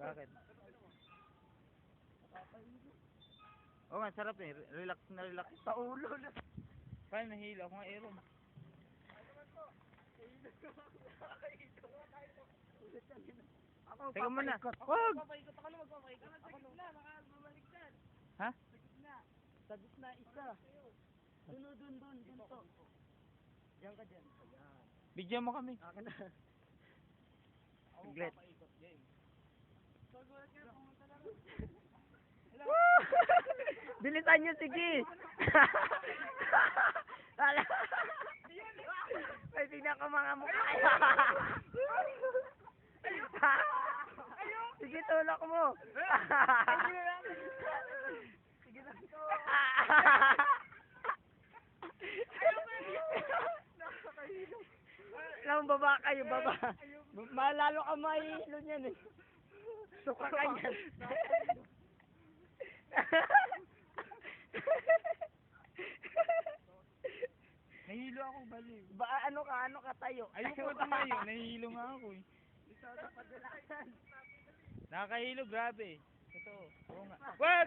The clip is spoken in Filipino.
Bakit? Oo nga, sarap eh. Relax na relax. Sa ulo na. Paano nahilo ako nga aeron? Ako, Teka muna. papaikot. Wag! Papaikot ako na, magpapaikot. Ako na. baka bumaliktad. Ha? Sa gitna, isa. Dun, dun, dun, dun, dun to. Yan ka dyan. Bigyan mo kami. Akin na. Saglit. Bilisan nyo, sige. May ko mga mukha. sige, tulak mo. sige na. Alam mo, baba kayo, baba. Malalo ka mahihilo niyan eh. Suka ka niyan. Nahilo ako, bali. ba, ano ka, ano ka tayo? Ayoko ko tumayo. Nahilo nga ako eh. Nakakahilo, grabe. Totoo. Oo nga. Aeron!